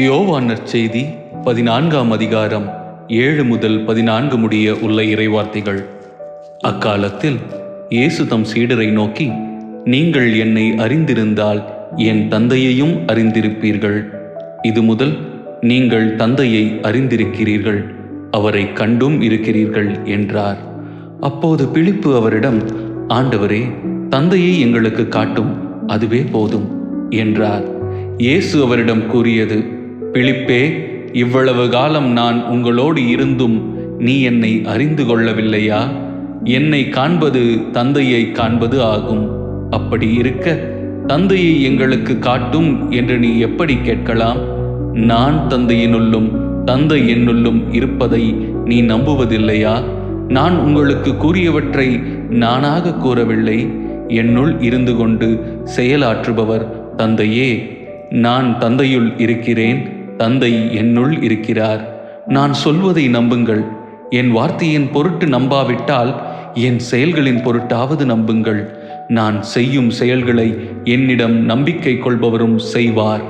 யோவான் நற்செய்தி பதினான்காம் அதிகாரம் ஏழு முதல் பதினான்கு முடிய உள்ள இறைவார்த்தைகள். அக்காலத்தில் இயேசு தம் சீடரை நோக்கி நீங்கள் என்னை அறிந்திருந்தால் என் தந்தையையும் அறிந்திருப்பீர்கள். இது முதல் நீங்கள் தந்தையை அறிந்திருக்கிறீர்கள். அவரை கண்டும் இருக்கிறீர்கள் என்றார். அப்போது பிழிப்பு அவரிடம் ஆண்டவரே தந்தையை எங்களுக்கு காட்டும் அதுவே போதும் என்றார். இயேசு அவரிடம் கூறியது பிழிப்பே இவ்வளவு காலம் நான் உங்களோடு இருந்தும் நீ என்னை அறிந்து கொள்ளவில்லையா? என்னை காண்பது தந்தையை காண்பது ஆகும். அப்படி இருக்க தந்தையை எங்களுக்கு காட்டும் என்று நீ எப்படி கேட்கலாம்? நான் தந்தையினுள்ளும் தந்தை என்னுள்ளும் இருப்பதை நீ நம்புவதில்லையா? நான் உங்களுக்கு கூறியவற்றை நானாக கூறவில்லை. என்னுள் இருந்து கொண்டு செயலாற்றுபவர் தந்தையே. நான் தந்தையுள் இருக்கிறேன். தந்தை என்னுள் இருக்கிறார். நான் சொல்வதை நம்புங்கள். என் வார்த்தையின் பொருட்டு நம்பாவிட்டால் என் செயல்களின் பொருட்டாவது நம்புங்கள். நான் செய்யும் செயல்களை என்னிடம் நம்பிக்கை கொள்பவரும் செய்வார்.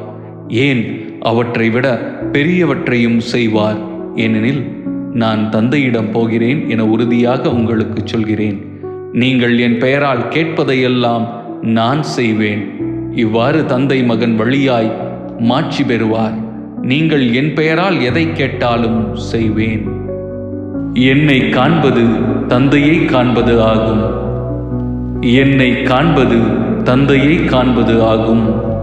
ஏன்? அவற்றை விட பெரியவற்றையும் செய்வார். ஏனெனில் நான் தந்தையிடம் போகிறேன் என உறுதியாக உங்களுக்கு சொல்கிறேன். நீங்கள் என் பெயரால் கேட்பதையெல்லாம் நான் செய்வேன். இவ்வாறு தந்தை மகன் வழியாய் மாட்சி பெறுவார். நீங்கள் என் பெயரால் எதை கேட்டாலும் செய்வேன். என்னை காண்பது தந்தையை காண்பது ஆகும். என்னை காண்பது தந்தையை காண்பது ஆகும்.